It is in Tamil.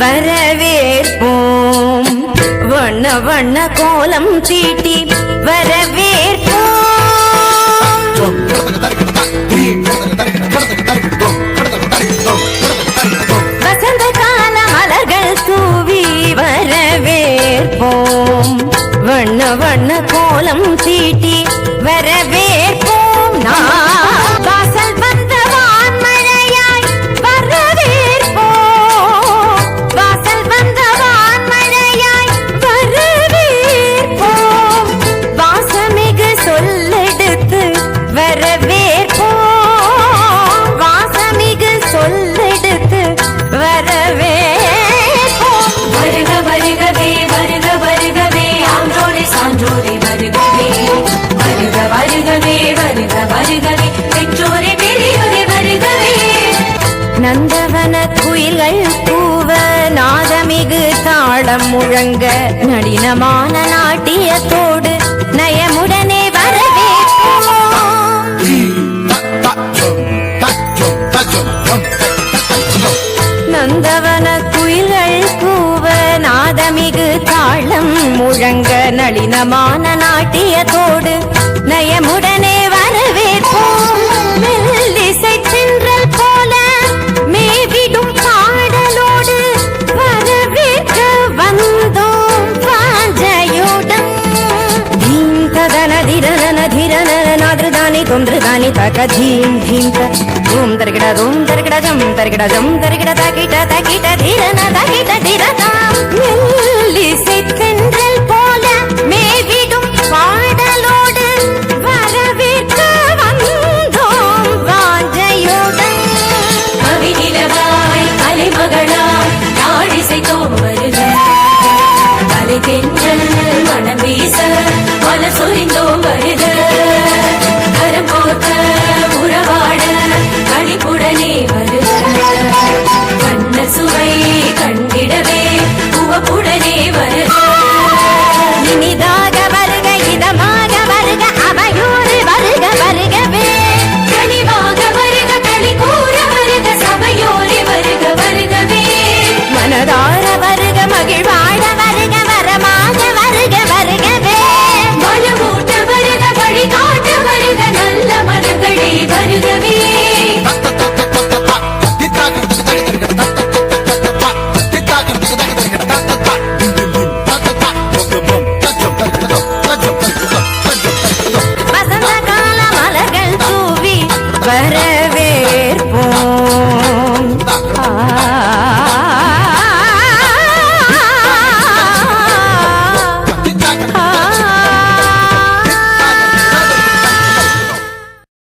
வரவேற்போம். வண்ண வண்ண கோலம் தீட்டி வர வண்ண கோலம் சீட்டி வரவேற்போம் நான். தாளம் முழங்க. நளினமான நாட்டியத்தோடு நயமுடனே நந்தவன குயில்கள் கூவ நாதமிகு தாளம் முழங்க. நளினமான நாட்டியத்தோடு நயமுடனே తొందరదాని తాక ఝీం ఢీంక ఓం దరగడ రోం దరగడ జం దరగడ జం దరగడ తాకిట తాకిట ధీరన తాకిట ధీరన மெல்லி செக்கன்றல் போல மேவிடும் பாடலோடு வரவேற்க வந்தோம் வாஞ்சையுடன் கவிநிலவாய் கலைமகளாய் நாடிசை தோம்பருக கலை தென்றல் சேர்ப்போம். ஆ